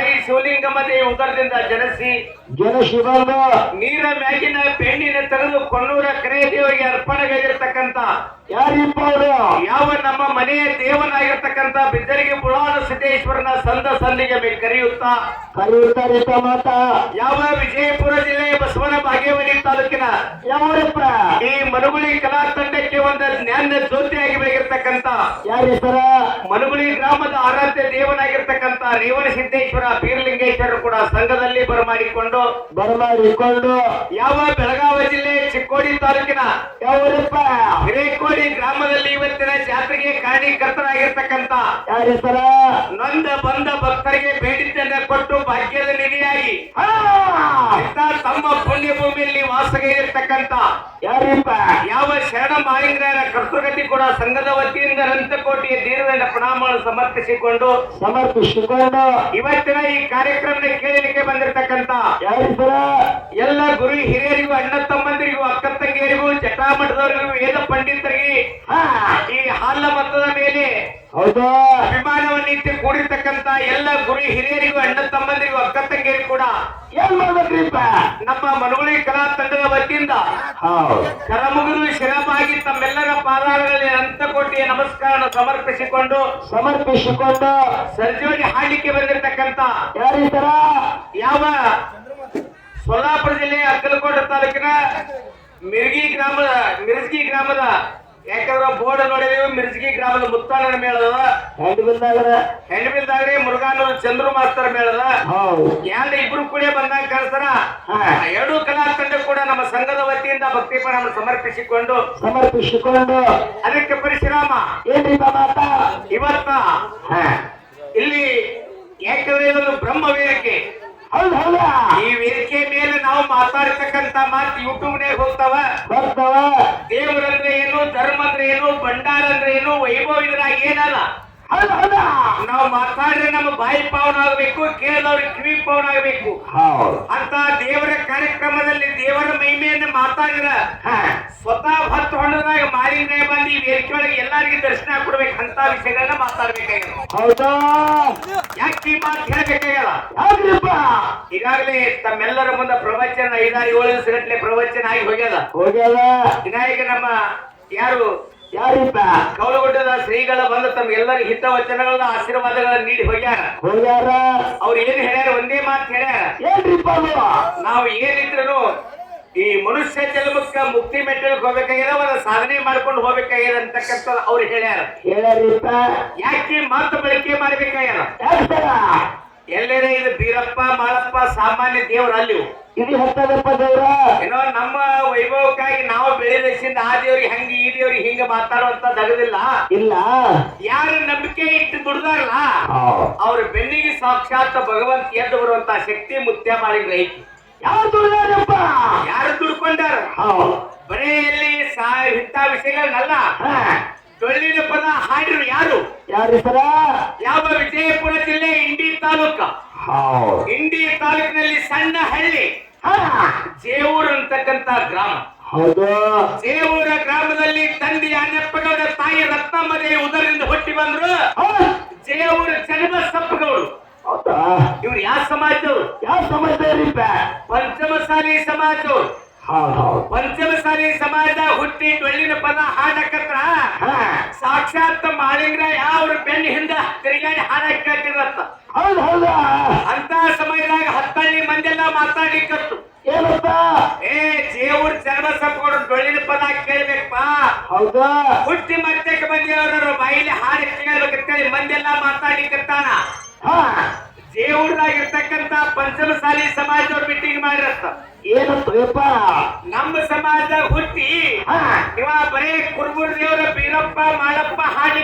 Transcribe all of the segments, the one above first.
ತಾಯಿ ದೇವಿ ಉದರದಿಂದ ಜನಸಿ ನೀರ ಮ್ಯಾಗಿನ ಬೆಣ್ಣಿನ ತೆರೆದು ಕೊನ್ನೂರ ಕರೆ ದೇವರಿಗೆ ಅರ್ಪಣೆಗಾಗಿರ್ತಕ್ಕಂತ ಯಾರಿಪ್ಪ ಯಾವ ನಮ್ಮ ಮನೆಯ ದೇವನಾಗಿರ್ತಕ್ಕಂತ ಬಿದ್ದರಿಗೆ ಪುರಾಣ ಸಿದ್ದೇಶ್ವರನ ಸಂದ ಸಂದಿಗೆ ಕರೆಯುತ್ತಾ? ಕರೆಯುತ್ತಾರಿಪ್ಪ ಮಾತ. ಯಾವ ವಿಜಯಪುರ ಜಿಲ್ಲೆಯ ಬಸವನ ಬಾಗೇವಾಡಿ ತಾಲೂಕಿನ? ಯಾವರಪ್ಪ ಈ ಮನುಗುಳಿ ಕಲಾ ತಂಡಕ್ಕೆ ಒಂದು ಜ್ಞಾನ ಜ್ಯೋತಿಯಾಗಿ ಬೆಳಗಿರ್ತಕ್ಕಂತ ಯಾರ ಮನುಗುಳಿ ಗ್ರಾಮದ ಆರಾಧ್ಯ ದೇವನಾಗಿರ್ತಕ್ಕಂತ ರೇವಣ ಸಿದ್ದೇಶ್ವರ ಬೀರಲಿಂಗೇಶ್ವರರು ಕೂಡ ಸಂಘದಲ್ಲಿ ಬರಮಾಡಿಕೊಂಡು ಬರಮಾಡಿಕೊಂಡು. ಯಾವ ಬೆಳಗಾವಿ ಜಿಲ್ಲೆ ಚಿಕ್ಕೋಡಿ ತಾಲೂಕಿನ? ಯಾವರಪ್ಪ? ಹಿರೇಕೋಡಿ ಗ್ರಾಮದಲ್ಲಿ ಇವತ್ತಿನ ಜಾತ್ರೆಗೆ ಕಾರ್ಯಕರ್ತರಾಗಿರ್ತಕ್ಕಂತ ಯಾರ ಸರ? ನೊಂದ ಬಂದ ಭಕ್ತರಿಗೆ ಬೇಡಿದ್ದನ್ನ ಕೊಟ್ಟು ಭಾಗ್ಯದ ನಿಧಿಯಾಗಿ ತಮ್ಮ ಪುಣ್ಯ ಭೂಮಿಯಲ್ಲಿ ವಾಸಗೈರ್ತಕ್ಕಂತ ಯಾರಪ್ಪ? ಯಾವ ಶರಣ ಮಾಲಿಂಗರ ಕರ್ತೃಗತಿ ಕೂಡ ಸಂಘದ ವತಿಯಿಂದ ರಂತಕೋಟಿಯ ದೀರ್ಘ ಪ್ರಣಾಮ ಸಮರ್ಪಿಸಿಕೊಂಡು ಸಮರ್ಪಿಸಿಕೊಂಡು ಇವತ್ತಿನ ಈ ಕಾರ್ಯಕ್ರಮದ ಕೇಳಲಿಕ್ಕೆ ಬಂದಿರತಕ್ಕಂತ ಎಲ್ಲ ಗುರು ಹಿರಿಯರಿಗೂ ಅಣ್ಣ ತಮ್ಮಂದಿರಿಗೂ ಅಕ್ಕ ತಂಗಿಯರಿಗೂ ಜಟಾಮಠದವರಿಗೂ ವೇದ ಪಂಡಿತರಿಗೆ! ಈ ಹಾಲ ಮತದ ಮೇಲೆ ಹೌದು? ಅಭಿಮಾನವನ್ನಿಟ್ಟು ಕೂಡಿರ್ತಕ್ಕಂತ ಎಲ್ಲ ಗುರು ಹಿರಿಯರಿಗೂ ಅಣ್ಣ ತಮ್ಮಂದಿರಿಗೂ ಅಕ್ಕ ತಂಗಿಯರಿಗೂ ಕೂಡ ಏನ್ ಮಾಡ್ಬೇಕ್ರಿಪ್ಪ ನಮ್ಮ ಮನುಗುಳಿ ಕಲಾ ತಂಡದ ವತಿಯಿಂದ ಕರಮುಗುರು ಶಿರಪಾಗಿ ಶಿರಬಾಗಿ ತಮ್ಮೆಲ್ಲರ ಪಾದಾರಗಳಲ್ಲಿ ಕೋಟಿ ನಮಸ್ಕಾರ ಸಮರ್ಪಿಸಿಕೊಂಡು ಸಮರ್ಪಿಸಿಕೊಂಡು ಸರ್ಜೋಡಿ ಹಾಡಲಿಕ್ಕೆ ಬಂದಿರತಕ್ಕಂತ ಯಾರ ಯಾವ ಸೋಲಾಪುರ ಜಿಲ್ಲೆಯ ಅಕ್ಕಲಕೋಟೆ ತಾಲೂಕಿನ ಮಿರ್ಗಿ ಗ್ರಾಮದ ಮಿರ್ಜಿ ಗ್ರಾಮದ ಯಾಕಂದ್ರೆ ಬೋರ್ಡ್ ನೋಡಿದೀವಿ ಮಿರ್ಜಗಿ ಗ್ರಾಮದ ಮುತ್ತಾನ ಮೇಳದ. ಹೆಂಗ್ ಬಂದಾಗ್ರ ಹೆಣ್ಬಿಲ್ದಾಗ್ರಿ ಮುರುಘಾನೂರು ಚಂದ್ರು ಮಾಸ್ತರ್ ಮೇಳದ. ಯಾರು ಇಬ್ರು ಕೂಡ ಬಂದಾಗ ಕಳಿಸ್ತಾರ? ಎರಡೂ ಕಲಾ ತಂಡ ಕೂಡ ನಮ್ಮ ಸಂಘದ ವತಿಯಿಂದ ಭಕ್ತಿ ಪರಮ ಸಮರ್ಪಿಸಿಕೊಂಡು. ಸಮರ್ಪಿಸಿಕೊಂಡು. ಅದಕ್ಕೆ ಪರಿಶ್ರಮ. ಇವತ್ತ. ಇಲ್ಲಿ ಯಾಕಂದ್ರೆ ಇದೊಂದು ಬ್ರಹ್ಮ ವೇದಿಕೆ ಹೌದು ಹೌದಾ? ಈ ವೇದಿಕೆ ಮಾತಾಡ್ತಕ್ಕಂತ ಮಾತು ಯೂಟ್ಯೂಬ್ನೇ ಹೋಗ್ತಾವ. ಬರ್ತಾವ. ದೇವರಂದ್ರೆ ಏನು ಧರ್ಮ ಅಂದ್ರೆ ಏನು ಭಂಡಾರ ಅಂದ್ರೆ ಏನು ವೈಭವ ಇದ್ರಾಗ ಏನಲ್ಲ ನಾವು ಮಾತಾಡಿದ್ರೆ ನಮ್ಮ ಬಾಯಿ ಪಾವನ ಆಗ್ಬೇಕು ಕೇಳಿದವ್ರಿಗೆ ಕಿವಿ ಪಾವನ ಆಗ್ಬೇಕು ಅಂತ ದೇವರ ಕಾರ್ಯಕ್ರಮದಲ್ಲಿ ದೇವರ ಮಹಿಮೆಯನ್ನು ಮಾತಾಡಿದ್ರ ಸ್ವತಃ ಹತ್ತು ಹೊಣ್ಣದಾಗ ಮಾಲಿನ್ಯ ಬಂದು ಈ ವೇದಿಕೆ ಒಳಗೆ ಎಲ್ಲರಿಗೂ ದರ್ಶನ ಕೊಡ್ಬೇಕು ಅಂತ ವಿಷಯಗಳನ್ನ ಹೌದಾ? ಯಾಕೆ ಈ ಮಾತು ಯಾಕ್ರಿಪ್ಪ ಈಗಾಗಲೇ ತಮ್ಮೆಲ್ಲರ ಮುಂದೆ ಪ್ರವಚನ ಐದಾರು ಏಳು ದಿವಸಗಟ್ಟಲೆ ಪ್ರವಚನ ಆಗಿ ಹೋಗ್ಯದ. ಹೋಗ್ಯದ? ವಿನಾಯಕ ನಮ್ಮ ಯಾರು? ಯಾರಿಪ್ಪ? ಕೌಲಗುಡ್ಡದ ಶ್ರೀಗಳ ಬಂದು ಹಿತ ವಚನಗಳನ್ನ ಆಶೀರ್ವಾದಗಳನ್ನ ನೀಡಿ ಹೋಗ್ಯಾರ. ಹೋಗ್ಯಾರ? ಅವ್ರು ಏನ್ ಹೇಳ್ಯಾರ? ಒಂದೇ ಮಾತು ಹೇಳ್ಯಾರ. ಏನ್ರಿಪ್ಪ ನಾವು ಏನಿದ್ರು ಈ ಮನುಷ್ಯ ಜನ್ಮಕ್ಕ ಮುಕ್ತಿ ಮೆಟ್ಟಲಿಕ್ಕೆ ಹೋಗ್ಬೇಕಾಗ್ಯದ ಒಂದು ಸಾಧನೆ ಮಾಡ್ಕೊಂಡು ಹೋಗ್ಬೇಕಾಗ್ಯದ ಅಂತಕ್ಕಂಥ ಅವ್ರು ಹೇಳ್ಯಾರ. ಹೇಳ್ಯಾರಿಪ್ಪ ಯಾಕೆ ಮಾತು ಬಳಕೆ ಮಾಡ್ಬೇಕಾಗ್ಯಾರ ಎಲ್ಲರೇ ಇದು ಬೀರಪ್ಪ ಮಾಳಪ್ಪ ಸಾಮಾನ್ಯ ದೇವ್ರ ಅಲ್ಲಿ ಇದು ಹತ್ತದಪ್ಪ ದೇವ್ರ? ಏನೋ ನಮ್ಮ ವೈಭವಕ್ಕಾಗಿ ನಾವು ಬೆಳೆದಸಿಂದ ಆ ದೇವ್ರಿಗೆ ಹಂಗೆ ಈ ದೇವ್ರಿಗೆ ಹಿಂಗ ಮಾತಾಡುವಂತ ದಗದಿಲ್ಲ. ಇಲ್ಲ. ಯಾರು ನಂಬಿಕೆ ಇಟ್ಟು ದುಡ್ದಾರಲ್ಲ ಅವ್ರ ಬೆನ್ನಿಗೆ ಸಾಕ್ಷಾತ್ ಭಗವಂತ ಎದ್ದು ಬರುವಂತ ಶಕ್ತಿ ಮುತ್ಯ ಮಾಡಿ ಯಾರು ದುಡ್ದಾರಪ್ಪ? ಯಾರು ದುಡ್ಕೊಂಡಾರ? ಬರೀ ಇಲ್ಲಿ ಇಂಥ ವಿಷಯಗಳನ್ನಲ್ಲ. ಪದ ಹಾಡಿರು ಯಾರು? ಯಾರು ಸರ? ಯಾವ ವಿಜಯಪುರ ಜಿಲ್ಲೆ ಇಂಡಿ ತಾಲೂಕ? ಇಂಡಿ ತಾಲೂಕಿನಲ್ಲಿ ಸಣ್ಣ ಹಳ್ಳಿ ಹಾ. ಜೇವೂರು ಅಂತಕ್ಕಂತ ಗ್ರಾಮ. ಹೌದು. ಜೇವೂರ ಗ್ರಾಮದಲ್ಲಿ ತಂದೆ ಅಣ್ಣಪ್ಪಗೌಡ ತಾಯಿ ರತ್ನಮ್ಮದೇ ಉದರಿಂದ ಹುಟ್ಟಿ ಬಂದ್ರು. ಜೇವೂರ ಚನ್ನಬಸಪ್ಪಗೌಡು. ಹೌದಾ ಇವ್ರು ಯಾವ ಸಮಾಜ ಯಾವ ಸಮಾಜ ಪಂಚಮಸಾಲಿ ಸಮಾಜ ಪಂಚಮಸಾಲಿ ಸಮಾಜ ಹುಟ್ಟಿ ಡೊಳ್ಳಿನ ಪದ ಹಾಡಕತ್ರ. ಹಾ. ಸಾಕ್ಷಾತ್ ಮಾಳಿಂಗ್ರ ಯಾವ ಬೆನ್ನ ಹಿಂದ ತಿರುಗಾಡಿ ಹಾಡಕತ್ತಿರತ್ತ ಹೌದು ಹೌದಾ. ಅಂತ ಸಮಯದಾಗ ಹತ್ತಳ್ಳಿ ಮಂದೆಲ್ಲ ಮಾತಾಡಿಕತ್ತು ಏನಪ್ಪ? ಏ ಜೇವೂರ್ ಚನ್ನಬಸಪ್ಪಗೌಡ ಡೊಳ್ಳಿನ ಪದ ಕೇಳ್ಬೇಕಪ್ಪ. ಹೌದಾ? ಹುಟ್ಟಿ ಮತ್ತೆ ಬಂದಿರೋರು ಬಾಯಿಲಿ ಹಾಡಿ ಕೇಳ್ಬೇಕಂತೇಳಿ ಮಂದೆಲ್ಲ ಮಾತಾಡಿಕತ್ತಾನ ಹಾ. ಜೇವೂರ್ದಾಗ ಇರ್ತಕ್ಕಂತ ಪಂಚಮಸಾಲಿ ಸಮಾಜದವ್ರ ಮೀಟಿಂಗ್ ಮಾಡಿರತ್ತ. ಏನಪ್ಪ ಯಪ್ಪ ನಮ್ಮ ಸಮಾಜ ಹುಟ್ಟಿ ಇವ ಬರೇ ಕುರುಬೂರ್ ದೇವರ ಬೀರಪ್ಪ ಮಾಳಪ್ಪ ಹಾಡಿ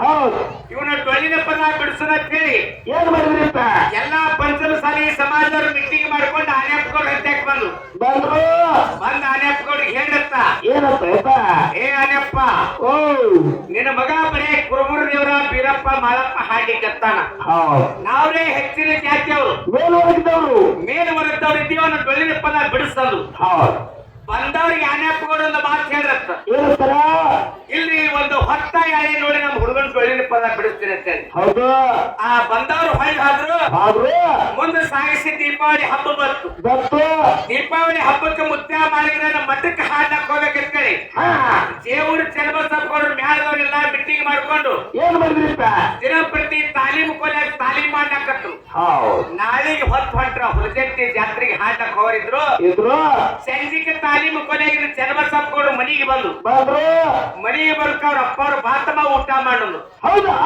ಹೌದು. ಇವನ ಡೊಳ್ಳಿನ ಪದ ಬಿಡಿಸೋಣ ಹೇಳಿ ಏನ್ ಮಾಡಿದ್ರಿಪ್ಪ ಎಲ್ಲಾ ಪಂಚಮಸಾಲಿ ಸಮಾಜದವ್ರು ಮೀಟಿಂಗ್ ಮಾಡ್ಕೊಂಡು ಆನೆಪ್ಗೌಡ್ ಹತ್ಯಾಕ್ ಬಂದು. ಬಂದ್ರು? ಬಂದ ಆನೆಪ್ಗೌಡ್ ಹೇಳತ್ತ ಏನಪ್ಪ ಯಪ್ಪ ಏ ಆನೆಪ್ಪ ಓ. ನಿನ್ನ ಮಗ ಬರೇ ದೇವರ ಬೀರಪ್ಪ ಮಾಲಪ್ಪ ಹಾಗೆ ಕತ್ತಾನ. ನಾವ್ರೇ ಹೆಚ್ಚಿನ ಜಾತಿಯವರು. ಮೇಲ್ವರ್ಗದವರು. ಮೇಲ್ವರ್ಗದವರು ಇದ್ದೀವ ಅನ್ನೋ ಡೊಳ್ಳಿನ ಪದ ಬಿಡಿಸಲು ಹೌದು ಬಂದವ್ರಿಗೆ ಅನ್ಯಾಪಗಳು ಒಂದು ಮಾತು ಏನಂತಾರ ಇಲ್ಲಿ ಒಂದು ಹೊತ್ತ ಯಾಳಿ ನೋಡಿ ನಮ್ಮ ಹುಡುಗನ ಬೆಳಿನ ಪದ ಬಿಡಿಸ್ತೀನಿ ಅಂತ ಹೇಳಿ. ಹೌದು. ಆ ಬಂದವರು ಹೊಳ್ಳಿ ಆದ್ರು ಮುಂದೆ ಸಾಗಿಸಿ ದೀಪಾವಳಿ ಹಬ್ಬ ಬಂತು. ದೀಪಾವಳಿ ಹಬ್ಬಕ್ಕೆ ಮುತ್ಯ ಮಾಡಿದ್ರೆ ನಮ್ಮ ಮಠಕ್ಕೆ ಹಾಡ್ಲಕ್ ಹೋಗ್ಬೇಕಂತೇಳಿ ಹಾ. ದೇವರು ಚೆಲುವ ಸಬ್ಕೊಂಡ್ರು ಮ್ಯಾಲದವ್ರೆಲ್ಲ ಮಾಡ್ಕೊಂಡು ಏನ್ ಮಾಡಿದ್ರಿಪ್ಪ? ದಿನಪ್ರತಿ ತಾಲೀಮು ನಾಳೆಗೆ ಹೊತ್ತು ಹೊಂಟ್ರ. ಹುಲಜಂತಿ ಜಾತ್ರೆಗೆ ಹಾಡ್ಲಕ್ ಹೋರಿದ್ರು ಇದ್ರು? ಸಂಜೆಗೆ ತಾಲೀಮು ಕೊನೆಗೆ ಜನ್ಮ ಸಪ್ಕೊಂಡು ಮನಿಗೆ ಬಂದು. ಬಂದ್ರು? ಮನಿಗೆ ಬರ್ಕ ಅವ್ರ ಅಪ್ಪ ಅವ್ರ ಬಾತಮ್ಮ ಊಟ ಮಾಡುದು. ಹೌದಾ?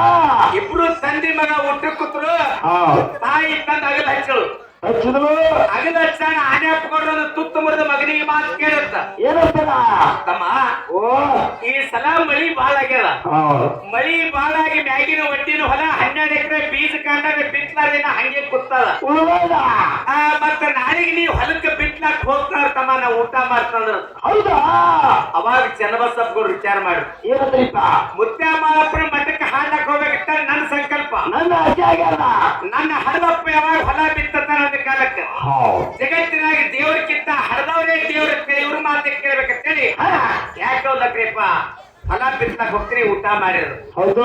ಇಬ್ರು ತಂದೆ ಮಗ ಊಟ ಕೂತ್ರು. ತಾಯಿ ತಂದ ಅಗಲ ಹಚ್ಚಳು ಹಚ್ಚಿದ್ರು ಅಗಲ ಹಚ್ಚಾಣ ಆನೆ ಅಪ್ಕೊಂಡು ತುತ್ತು ಮುರಿದ ಮಗನಿಗೆ ಮಾತು ಕೇಳುತ್ತ. ಏನಂತಾರ ತಮ್ಮ ಓ ಸಲ ಮಳಿ ಬಾಳ ಆಗ್ಯದ. ಮಳಿ ಬಾಳಾಗಿ ಮ್ಯಾಗಿನ ಒಟ್ಟಿನ ಹೊಲ ಹನ್ನೆರಡು ಎಕರೆ ಬೀಜ ಕಾಂಡಾಗ ಬಿತ್ತಲಾರ್ದಿನ ಹಂಗೆ ಕೂತದ. ಆ, ಮತ್ತ ನಾಳೆಗೆ ನೀವು ಹೊಲಕ್ಕೆ ಬಿತ್ಲಾಕ್ ಹೋಗ್ತಾರ ತಮ್ಮ ನಾ ಊಟ ಮಾಡ್ತಂದ್ರ. ಹೌದಾ? ಅವಾಗ ಚನ್ನಬಸಪ್ಪಗಳು ವಿಚಾರ ಮಾಡಿ. ಏನಂದ್ರಿಪ್ಪ? ಮುತ್ಯ ಮಾಳಪ್ಪನ ಮಠಕ್ಕೆ ಹಾಡಕ್ ಹೋಗ್ಬೇಕಂತ ನನ್ನ ಸಂಕಲ್ಪ. ನನ್ನ ಅಜ್ಜ ನನ್ನ ಹಡದಪ್ಪ ಯಾವಾಗ ಹೊಲ ಬಿತ್ತತಾನ ಅಂದ ಕಾಲಕ್ಕೆ. ಜಗತ್ತಿನಾಗ ದೇವ್ರಕ್ಕಿಂತ ಹಡದವರೇ ದೇವ್ರ ಇವ್ರ ಮಾತೆ ಕೇಳ್ಬೇಕಂತೇಳಿ. ಯಾಕೆ ಯಾಕಲ್ಲಕ್ರಿಪ್ಪ ಹೊಲ ಬಿತ್ತಕ್ ಹೋಗ್ತೀನಿ ಊಟ ಮಾಡಿದ್ರು ಹೌದು.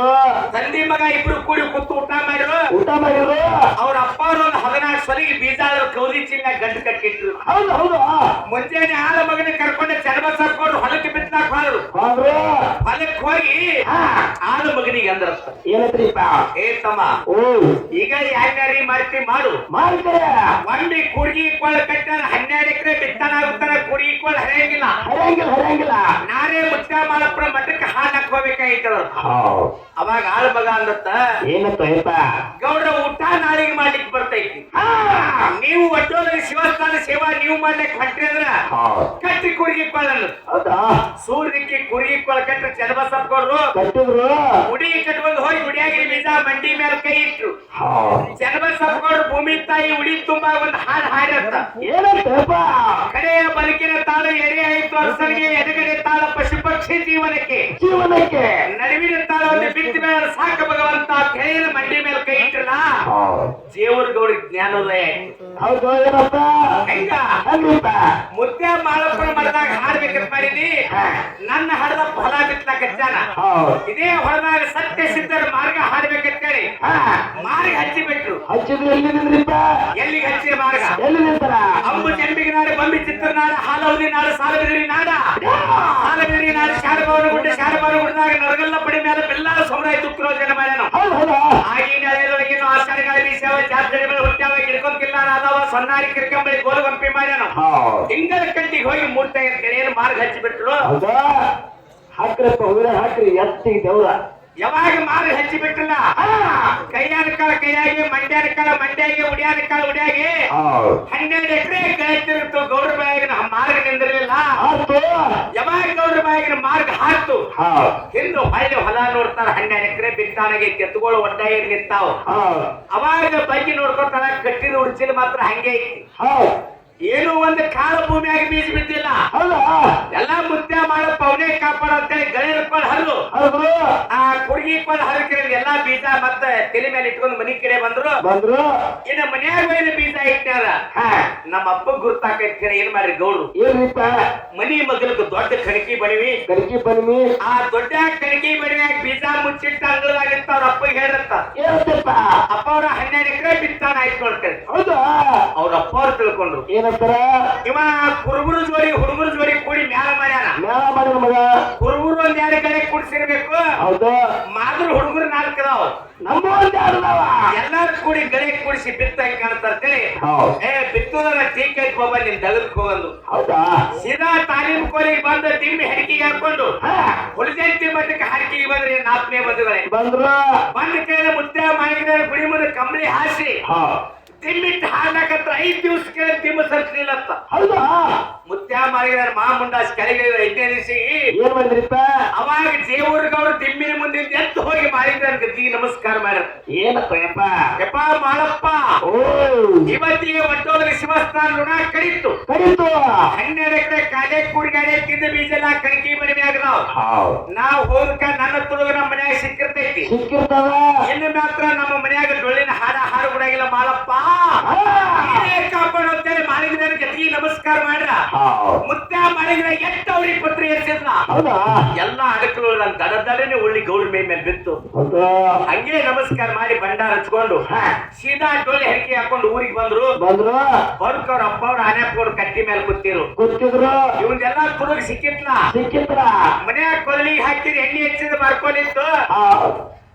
ತಂದಿ ಮಗ ಇಬ್ರು ಕೂಡಿ ಕೂತು ಊಟ ಮಾಡಿದ್ರು. ಊಟ ಮಾಡಿದ್ರು. ಅವ್ರ ಅಪ್ಪ ಅವ್ರು ಒಂದು ಹದಿನಾಲ್ಕು ಸಲಿಗೆ ಬೀಜ ಆದ್ರು ಕೌದಿ ಚಿನ್ನ ಗಂಟು ಕಟ್ಟಿಟ್ರು. ಹೌದು ಹೌದು. ಮುಂಜಾನೆ ಆದ ಮಗನ ಕರ್ಕೊಂಡು ಚರ್ಮ ಸರ್ಕೊಂಡು ಹೊಲಕ್ಕೆ ಬಿತ್ತಕ್ ಹೋದ್ರು. ಹೊಲಕ್ಕೆ ಹೋಗಿ ಆದ ಮಗನಿಗೆ ಏನಂತ್ರಿಪ್ಪ? ಏ ತಮ್ಮ ಈಗ ಯಾರ್ಯಾರಿ ಮಾಡ್ತಿ ಮಾಡು. ಮಾಡ್ತಾರೆ ಒಂದಿ ಕೂರ್ಗಿ ಕೋಳ ಕಟ್ಟ ಹನ್ನೆರಡು ಎಕರೆ ಬಿತ್ತನ ಆಗುತ್ತಾನ ಕುಡ್ಗಿ ಕೋಳ ಹರಿಯಂಗಿಲ್ಲ. ಹರಿಯಂಗಿಲ್ಲ ಹರಿಯಂಗಿಲ್ಲ. ನಾನೇ ಮುಚ್ಚ ಮಾಡಪ್ಪ ಮಠಕ್ಕೆ ಹಾಡಕ್ ಹಾಲು ಹೌದ್. ಅವಾಗ ಆಳ ಮಗ ಅಂದತ್ತ ಏನಪ್ಪ ಗೌಡ್ರ ಊಟ ನಾಳೆಗೆ ಮಾಡ್ಲಿಕ್ಕೆ ಬರ್ತೈತಿ. ನೀವು ಒಟ್ಟೋದ್ರೆ ಶಿವಸ್ಥಾನ ಸೇವಾ ನೀವು ಮಾಡ್ಲಿಕ್ಕೆ ಹೊಂಟ್ರಿ ಅಂದ್ರ ಕಟ್ಟಿ ಕುರ್ಗಿ ಕೊಳ್ಳಲು ಹೌದಾ? ಸೂರ್ಯಕ್ಕೆ ಕುರ್ಗಿ ಕೊಳ ಕಟ್ಟಿ ಚನ್ನಬಸಪ್ಪಗೌಡ್ರು ಕಟ್ಟಿದ್ರು? ಗುಡಿ ಕಟ್ಕೊಂಡು ಹೋಗಿ ಗುಡಿಯಾಗಿ ಬೀಜ ಮಂಡಿ ಮೇಲೆ ಕೈ ಇಟ್ರು. ಚನ್ನಬಸಪ್ಪಗೌಡ್ರು ಭೂಮಿ ತಾಯಿ ಉಡಿ ತುಂಬಾ ಒಂದು ಹಾಡು ಹಾಡತ್ತ ಏನಂತ ಯಪ್ಪ ಕಡೆಯ ಬದುಕಿನ ತಾಳ ಎಡೆ ಆಯ್ತು ಅರಸನಿಗೆ ಎಡಗಡೆ ತಾಳ ಪಶು ಪಕ್ಷಿ ಜೀವನಕ್ಕೆ. ಜೀವನಕ್ಕೆ? ನಡುವಿನ ತಾಳ ಒಂದು ಬಿತ್ತ ಮೇಲೆ ಸಾಕ ಭಗವಂತ ತೆಳೆಯ ಮಂಡಿ ಮೇಲೆ ಕೈ ಇಟ್ರಲ್ಲ? ದೇವ್ರ ಜ್ಞಾನೋದಯ ಮುದ್ದೆ ಮಾಳಪ್ಪನ ಮರದಾಗ ಹಾಡ್ಬೇಕಂತ ಮಾಡೀನಿ ನನ್ನ ಹಡದ ಫಲ ಬಿತ್ತಾಕ ಜಾನ ಇದೇ ಹೊಲದಾಗ ಸತ್ಯ ಸಿದ್ಧರ ಮಾರ್ಗ ಹಾಡ್ಬೇಕಂತೇಳಿ ಹೇಳಿ. ಮಾರ್ಗ ಹಚ್ಚಿಬಿಟ್ರು. ಎಲ್ಲಿ ಎಲ್ಲಿಗೆ ಹಚ್ಚಿದ ಮಾರ್ಗ? ಎಲ್ಲಿ ನಿಂತಾರ? ಅಂಬು ಜಂಬಿಗೆ ನಾಡ ಬಂಬಿ ಚಿತ್ರನಾಡು ಹಾಲೌದಿ ನಾಡ ಸಾಲಬಿದಿರಿ ನಾಡ. ಸಾಲಬಿದಿರಿ ನಾಡು ಶಾರಭವನ ಗುಡ್ಡ ಶಾರಭವನ ಗುಡ್ಡದಾಗ ನರಗಲ್ಲ ಪಡಿ ಮೇಲೆ ಬೆಲ್ಲಾರ ಸಮುದಾಯ ತುಕ್ಕಿರೋ ಜನ ಮಾಡ್ಯಾನ. ಹೌದು ಹೌದು. ಆಗಿನ ಗಿಡ್ಕೊಂಡ್ ಸನ್ನಾರಿ ಕಿರ್ಕಂಬಳಿ ಗೋಲು ಕಂಪಿ ಮಾಡ್ಯಾನ ತಿಂಗಳ ಕಂಟಿಗೆ ಹೋಗಿ ಮೂರ್ತ ಇರ್ತೇನೆ ಏನು ಮಾರ್ಗ ಹಚ್ಚಿಬಿಟ್ರು. ಹಾಕ್ರಪ್ಪ ಹುಡುಗ ಹಾಕ್ರಿ. ಎತ್ತಿಗೆ ದೇವ್ರ. ಯಾವಾಗ ಮಾರ್ಗ ಹಚ್ಚಿಬಿಟ್ರಲ್ಲ? ಕೈಯಾದ ಕಾಲ ಕೈಯಾಗಿ ಮಂಡ್ಯಾದ ಕಾಲ ಮಂಡ್ಯಾಗಿ ಉಡಿಯಾದ ಕಾಲ ಉಡಿಯಾಗಿ. ಹೌದ್ ಹನ್ನೆರಡು ಎಕರೆ ಗೆಳತಿರ್ತು ಗೌಡ್ರ ಬಾಯಿಗಿನ ಮಾರ್ಗ ಆತು ಯಾವಾಗ ಗೌಡ್ರ ಬಾಯಿಗಿನ ಮಾರ್ಗ ಹಾಕ್ತು. ಹೌದ್ ಹೊಳ್ಳಿ ಹೊಲ ನೋಡ್ತಾರ ಹನ್ನೆರಡು ಎಕರೆ ಬಿತ್ತಾನಗೆ ಕೆತ್ತುಗಳು ಒಡ್ಡಾಗಿ ನಿಂತಾವ ಅವಾಗ ಬಗ್ಗೆ ನೋಡ್ಕೊತಾರ ಕಟ್ಟಿದ ಉಡ್ಚಿಲ್ ಮಾತ್ರ ಹಂಗೆ ಐತಿ. ಏನು ಒಂದು ಕಾಲ ಭೂಮಿಯಾಗಿ ಬೀಜ ಬಿದ್ದಿಲ್ಲ ಎಲ್ಲ ಮುತ್ಯ ಮಾಡೋ ಪವನೇ ಕಾಪಾಡ ಅಂತೇಳಿ ಗಳೆ ಹಿಡ್ಕೊಂಡು ಹರಿದು. ಹೌದು. ಆ ಕುಡುಗಿ ಕೊಂಡು ಹರಿಕೆ ಎಲ್ಲಾ ಬೀಜ ಮತ್ತೆ ತಲೆ ಮೇಲೆ ಇಟ್ಕೊಂಡು ಮನಿ ಕಡೆ ಬಂದ್ರು. ಬಂದ್ರು. ಇನ್ನ ಮನ್ಯಾಗ ಒಯ್ದ ಬೀಜ ಇಟ್ಟಾರ ಹಾ. ನಮ್ಮ ಅಪ್ಪ ಗುರ್ತಾಕೈತಿ ಕಡೆ ಏನ್ ಮಾಡ್ರಿ ಗೌಡ್ರು? ಏನಿಪ್ಪ ಮನಿ ಮಗಲಕ್ಕೆ ದೊಡ್ಡ ಕಣಕಿ ಬಣಿವಿ ಕಣಕಿ ಬಣಿವಿ ಆ ದೊಡ್ಡ ಕಣಕಿ ಬಣಿವ್ಯಾಗ ಬೀಜ ಮುಚ್ಚಿಟ್ಟ ಅಂಗಳಾಗಿತ್ತ ಅವ್ರ ಅಪ್ಪ ಹೇಳ್ರತ್ತ. ಏನಪ್ಪ ಅಪ್ಪ ಅವರ ಹನ್ನೆರಡು ಎಕರೆ ಬಿತ್ತಾನ ಆಯ್ತು ನೋಡ್ತೇವೆ ಹೌದಾ? ಅವ್ರ ಅಪ್ಪ ಅವ್ರು ತಿಳ್ಕೊಂಡ್ರು. ಏನಂತಾರ ಇವ ಕುರುಬರು ಜೋಡಿ ಹುಡುಗರು ಜೋಡಿ ಕೂಡಿ ಮ್ಯಾಲ ಮಾಡ್ಯಾನ. ಮ್ಯಾಲ ಮಾಡಿದ ಮಗ? ಕುರುಬರು ಒಂದ್ ಎರಡು ಕಡೆ ಕೂಡಿಸಿರ್ಬೇಕು. ಹೌದು. ಮಾದ್ರ ಹುಡುಗರು ನಾಲ್ಕು ಅದಾವ. ನಮ್ಮ ಒಂದ್ ಯಾರದವ ಎಲ್ಲಾರು ಕೂಡಿ ಗಳೆ ಕೂಡಿಸಿ ಬಿತ್ತಂಗ್ ಕಾಣ್ತಾರ್ತೇಳಿ ಹೌದ್. ಏ ಬಿತ್ತು ಟೀಕ್ ಐತ್ ಬಾಬಾ ನಿನ್ ದಗದಕ್ ಹೋಗಂದು. ಹೌದಾ? ಸೀದಾ ತಾಲೀಮ್ ಕೋಲಿಗೆ ಬಂದು ತಿಮ್ಮಿ ಹಡಿಕೆಗೆ ಹಾಕೊಂಡು ಹಾ. ಮಟ್ಟಕ್ಕೆ ಹಾಕಿ ಹಡಿಕೆಗೆ ಬಂದ್ರೆ ನಾಲ್ಕನೇ ಬಂದ್ರೆ ಬಂದ್ರ? ಬಂದ ಕೈಯಲ್ಲಿ ಮುದ್ದೆ ಮಾಡಿದ್ರೆ ಗುಡಿ ಮುಂದೆ ಕಂಬಳಿ ಹಾಸಿ ಹೌದ್ ತಿಮ್ಮಿಟ್ಟು ಐದ್ ಐದ್ ದಿವ್ಸಕ್ಕೆ ತಿಮ್ಮ ಸರ್ಸ್ಲಿಲ್ಲತ್ತ ಹೌದಾ? ಮುತ್ಯ ಮಾಡಿದ ಮಾ ಮುಂಡಾಸ್ ಕೆಳಗೆ ಐದನೇ ದಿವಸಿಗೆ ಏನ್ ಮಾಡಿದ್ರಿಪ್ಪ? ಅವಾಗ ದೇವರ್ಗವ್ರು ತಿಮ್ಮಿನ ಮುಂದೆ ಎದ್ದು ಹೋಗಿ ಮಾಡಿದ್ರ ಗದ್ದಿಗೆ ನಮಸ್ಕಾರ ಮಾಡ ಏನಪ್ಪ ಯಪ್ಪ? ಯಪ್ಪ ಮಾಳಪ್ಪ ಓ. ಇವತ್ತಿಗೆ ಒಟ್ಟೋದ್ರೆ ಶಿವಸ್ಥಾನ ಋಣ ಕಡಿತು. ಕಡಿತು? ಹನ್ನೆರಡು ಎಕರೆ ಕಾಲೆ ಕೂಡಿಗಾಡೆ ತಿಂದ ಬೀಜ ಎಲ್ಲ ಕಣಕಿ ಮನೆ ಆಗ್ರಾವ್ ಹೌದ್ ನಾವ್ ಹೋಗಕ ನನ್ನ ತುಳುಗ ನಮ್ಮ ಮನ್ಯಾಗ ಸಿಕ್ಕಿರ್ತೈತಿ. ಇನ್ನು ಮಾತ್ರ ನಮ್ಮ ಮನ್ಯಾಗ ಡೊಳ್ಳಿನ ಹಾಡ ಹಾಡು ಬಿಡಾಗಿಲ್ಲ ಮಾಳಪ್ಪ. ಗತಿಗೆ ನಮಸ್ಕಾರ ಮಾಡ್ರ. ಮುತ್ತ್ಯಾ ಮಾಡಿದ್ರೆ ಎಷ್ಟು ಅವ್ರಿಗೆ ಪತ್ರ ಹೌದಾ? ಎಲ್ಲ ಅಡಕಲು ನನ್ನ ದಡ ದಡನೆ ಉಳ್ಳಿ ಗೌಡ ಮೇ ಮೇಲೆ ಬಿತ್ತು. ಹಂಗೆ ನಮಸ್ಕಾರ ಮಾಡಿ ಭಂಡಾರ ಹಚ್ಕೊಂಡು ಸೀದಾ ಡೊಳ್ಳಿ ಹೆಕ್ಕಿ ಹಾಕೊಂಡು ಊರಿಗೆ ಬಂದ್ರು. ಬಂದ್ರು? ಬದುಕ ಅವ್ರ ಅಪ್ಪ ಅವ್ರ ಆನೆ ಹಾಕೊಂಡು ಕಟ್ಟಿ ಮೇಲೆ ಕೂತಿರು ಕೂತಿದ್ರು? ಇವನ್ನೆಲ್ಲ ಕುರುಗ್ ಸಿಕ್ಕಿತ್ಲ. ಸಿಕ್ಕಿದ್ರ ಮನ್ಯಾಗ ಕೊಲ್ಲಿ ಹಾಕಿದ ಎಣ್ಣೆ ಹೆಚ್ಚಿದ ಮಾರ್ಕೊಂಡಿತ್ತು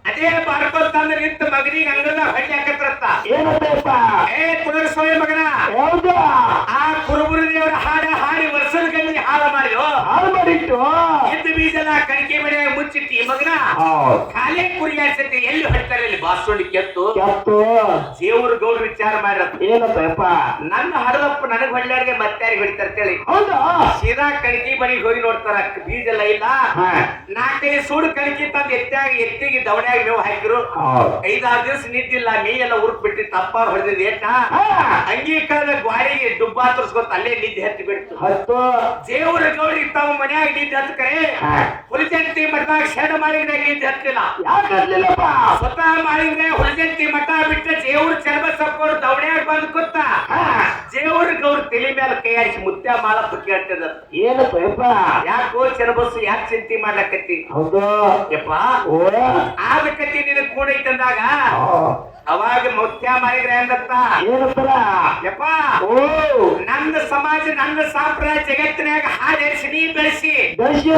ಅದೇ ಮಾರ್ಕೊಂತಂದ್ರೆ ನಿಂತ ಮಗನಿಗೆ ಅಂಗದ ಹಳ್ಳಿ ಹಾಕತ್ರತ್ತ ಏನಪ್ಪ ಏ ಕುಡುಗ್ ಸೋಯ ಮಗನ. ಹೌದಾ? ಆ ಕುರುಬುರು ದೇವರ ಹಾಡ ಹಾಡಿ ವರ್ಷದ ಹಾಳ ಮಾಡಿದ್ರು ಹಾಳು ಮಾಡಿಟ್ಟು ಇದ್ದ ಬೀಜನ ಕಣಿಕೆ ಮನೆಯಾಗ ಮುಚ್ಚಿಟ್ಟಿ ಮಗನ? ಖಾಲಿ ಕುರಿ ಹಾಕ್ಸತಿ ಎಲ್ಲಿ ಹೊಡ್ತಾರೆ ಇಲ್ಲಿ? ಬಾಸುಂಡಿ ಕೆತ್ತು. ಕೆತ್ತು. ದೇವ್ರ ಗೌಡ ವಿಚಾರ ಮಾಡಿರತ್ತ ಏನಪ್ಪ ನನ್ನ ಹಡದಪ್ಪ ನನಗ್ ಹೊಡ್ಲಾರ್ಗೆ ಮತ್ತಾರಿಗೆ ಹೊಡಿತಾರ ಹೌದಾ? ಸೀದಾ ಕಣಕಿ ಮನೆಗೆ ಹೋಗಿ ನೋಡ್ತಾರ ಬೀಜ ಎಲ್ಲ ಇಲ್ಲ. ನಾಲ್ಕೈದು ಸೂಡು ಕಣಕಿ ತಂದು ಎತ್ತಾಗಿ ಎತ್ತಿಗೆ ದವಣ್ಯಾಗ ಮೇವು ಹಾಕಿರು. ಐದಾರು ದಿವಸ ನಿಂತಿಲ್ಲ ಮೇ ಎಲ್ಲ ಉರ್ಕ್ ಬಿಟ್ಟು ತಪ್ಪ ಹೊಡೆದಿದ್ ಏಟ ಹಾ. ಅಂಗಿ ಕಳೆದ ಗ್ವಾಡಿಗೆ ಡುಬ್ಬ ತರ್ಸ್ಕೊತ ಅಲ್ಲೇ ನಿದ್ದೆ ಹತ್ತಿ ಬಿಡ್ತು. ಹತ್ತು. ದೇವ್ರ ಗೌಡಿ ತಮ್ಮ ಮನ್ಯಾಗ ನಿದ್ದೆ ಹತ್ತ ಕರೆ. ಹಾ. ಹುಲಿಜಂತಿ ಮಠದಾಗ ಶೆಡ್ ಮಾಡಿದ್ರೆ ನಿದ್ದೆ ಹತ್ತಿಲ್ಲ ಯಾಕೆ ಹತ್ಲಿಲ್ಲಪ್ಪ ಸ್ವತಃ ಮಾಡಿದ್ರೆ ಹುಲಿಜಂತಿ ಮಠ ಬಿಟ್ಟ ದೇವ್ರ ಚರ್ಮ ಸಪ್ಪೋರು ದವಡ್ಯಾಗ ಬಂದು ಕೂತ. ಹಾ. ದೇವ್ರ ಗೌರ್ ತಲೆ ಮೇಲೆ ಕೈ ಆಡಿಸಿ ಮುತ್ಯ ಮಾಲಪ್ಪ ಕೇಳ್ತದ ಏನಪ್ಪ ಯಾಕೋ ಚರಬಸ್ಸು ಯಾಕೆ ಚಿಂತೆ ಮಾಡ್ಲಕತ್ತಿ? ಹೌದು. ಯಪ್ಪ. ಓ. ಆದಕತ್ತಿ ನಿನ್ ಕೂಡ ಐತಂದಾಗ. ಅವಾಗ ಮುತ್ಯ ಮಾಡಿದ್ರೆ ಅಂದತ್ತ ಯಪ್ಪ ಓ! ನನ್ನ ಸಮಾಜ ನನ್ನ ಸಾಂಪ್ರದಾಯ ಜಗತ್ತಿನಾಗ ಹಾಡೇರಿಸಿ ನೀ ಬೆಳೆಸಿ. ಬೆಳೆಸಿ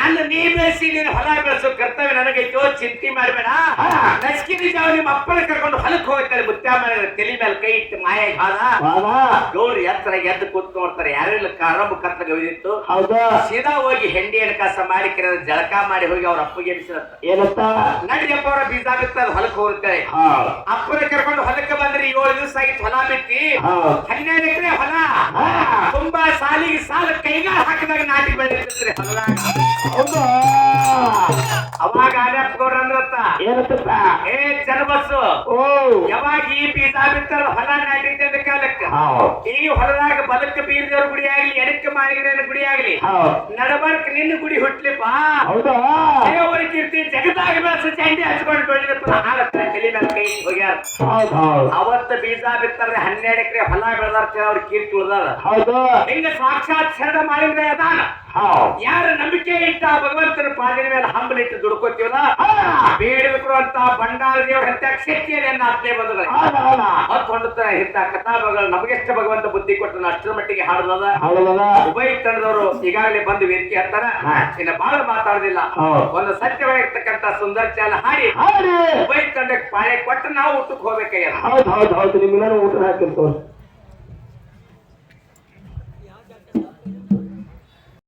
ನನ್ನ ನೀ ಬೆಳೆಸಿ ನೀನು ಹೊಲ ಬೆಳೆಸೋ ಕರ್ತವ್ಯ ನನಗೈತೋ ಚಿಂತೆ ಮಾಡಬೇಡ. ನಸ್ಕಿ ನಿಜ ಜಾವ ನಿಮ್ಮ ಅಪ್ಪನ ಕರ್ಕೊಂಡು ಹೊಲಕ್ಕೆ ಹೋಗ್ತಾರೆ ಮುತ್ಯ ಮಾಡಿದ್ರೆ ತಲೆ ಮೇಲೆ ಕೈ ಇಟ್ಟು ಮಾಯ ಹಾಲ ಗೌರಿ ಎತ್ತರ ಎದ್ದು ಕೂತ್ ನೋಡ್ತಾರೆ ಯಾರೆಲ್ಲ ಕಾರಂಬ ಗವಿದಿತ್ತು. ಹೌದಾ? ಸೀದಾ ಹೋಗಿ ಹೆಂಡಿ ಎಣಕಾಸ ಮಾಡಿ ಕೆರೆ ಜಳಕ ಮಾಡಿ ಹೋಗಿ ಅವ್ರ ಅಪ್ಪಗೆ ಏನಂತ? ನಡಿಯಪ್ಪ ಅವರ ಬೀಜ ಬಿತ್ತ ಹೊಲಕ್ಕೆ ಹೋಗ್ತಾರೆ ಅಪ್ಪನ ಕರ್ಕೊಂಡು ಹೊಲಕ್ಕೆ ಬಂದ್ರಿ ಏಳು ದಿವಸ ಆಗಿತ್ತು ಹೊಲ ಬಿತ್ತಿ. ಹನ್ನೆರಡು ಎಕರೆ ಹೊಲ. ತುಂಬಾ ಸಾಲಿಗೆ ಸಾಲ ಕೈಗಾಲ ಹಾಕಿದಾಗ ನಾಟಿ ಬೆಳೆದಿರ್ತಾರೆ ಹೌದು. ಅವಾಗ ಆರ್ಯಪ್ಪ ಗೌಡ್ರ ಅಂದ್ರತ್ತ ಏನತ್ತಪ್ಪ ಏ ಚನ್ನಬಸ್ಸು ಓ. ಯಾವಾಗ ಈ ಬೀಜ ಬಿತ್ತಾರ ಹೊಲ ನಾಟಿದ್ದ ಕಾಲಕ್ಕೆ. ಈ ಹೊಲದಾಗ ಬಲಕ್ಕೆ ಬೀಜದವ್ರ ಗುಡಿ ಆಗ್ಲಿ ಎಡಕ್ಕೆ ಮಾಡಿದ್ರೆ ಗುಡಿ ಆಗ್ಲಿ. ನಡಬರ್ಕ್ ನಿನ್ನ ಗುಡಿ ಹುಟ್ಲಿಪ್ಪ. ಹೌದಾ? ದೇವರ ಕೀರ್ತಿ ಜಗದಾಗ ಬೆಳೆಸ ಚಂಡಿ ಹಚ್ಕೊಂಡು ಬೆಳೆದಿರ್ತ ಹಾಲತ್ರ ತಲೆ ಮೇಲೆ ಕೈ ಹೋಗ್ಯಾರ ಹೌದ್. ಹೌದ್ ಅವತ್ತ ಬೀಜ ಬಿತ್ತಾರೆ ಹನ್ನೆರಡು ಎಕರೆ ಹೊಲ ಬೆಳೆದಾರ ಅವ್ರ ಕೀರ್ತಿ ಉಳ್ದಾರ ಹೌದು. ಹಿಂಗ ಸಾಕ್ಷಾತ್ ಶರಣ ಮಾಡಿದ್ರೆ ಅದಾನ? ಯಾರ ನಂಬಿಕೆ ಇಟ್ಟ ಭಗವಂತನ ಪಾದಿನ ಮೇಲೆ ಹಂಬಲಿಟ್ಟು ದುಡ್ಕೋತೀವಲ್ಲ? ಬೇಡಬೇಕು ಅಂತ ಭಂಡಾರ ದೇವ್ರ ಅಂತ ಶಕ್ತಿ ಅನ್ನೋ ಆತ್ಮೀಯ ಬಂಧುಗಳೇ. ಹೌದ ಇಂಥ ಕಥಾಭಗಳು ನಮಗೆಷ್ಟು ಭಗವಂತ ಬುದ್ಧಿ ಕೊಟ್ಟನ ಅಷ್ಟರ ಮಟ್ಟಿಗೆ ಹೌದಲ್ಲ. ಉಭಯ ತಂಡದವರು ಈಗಾಗಲೇ ಬಂದು ವೇದಿಕೆ ಹತ್ತಾರ. ಇನ್ನ ಬಹಳ ಮಾತಾಡುದಿಲ್ಲ. ಒಂದು ಸತ್ಯವಾಗಿರ್ತಕ್ಕಂತ ಸುಂದರ ಚಾಲ ಹಾಡಿ. ಉಭಯ ತಂಡಕ್ಕೆ ಪಾಳೆ ಕೊಟ್ಟು ನಾವು ಊಟಕ್ಕೆ ಹೋಗ್ಬೇಕಾಗ್ಯದ ಹೌದು ಹೌದು ಹೌದು. ನಿಮ್ಗೆ ಊಟ ಹಾಕಿರ್ತವ್ರಿ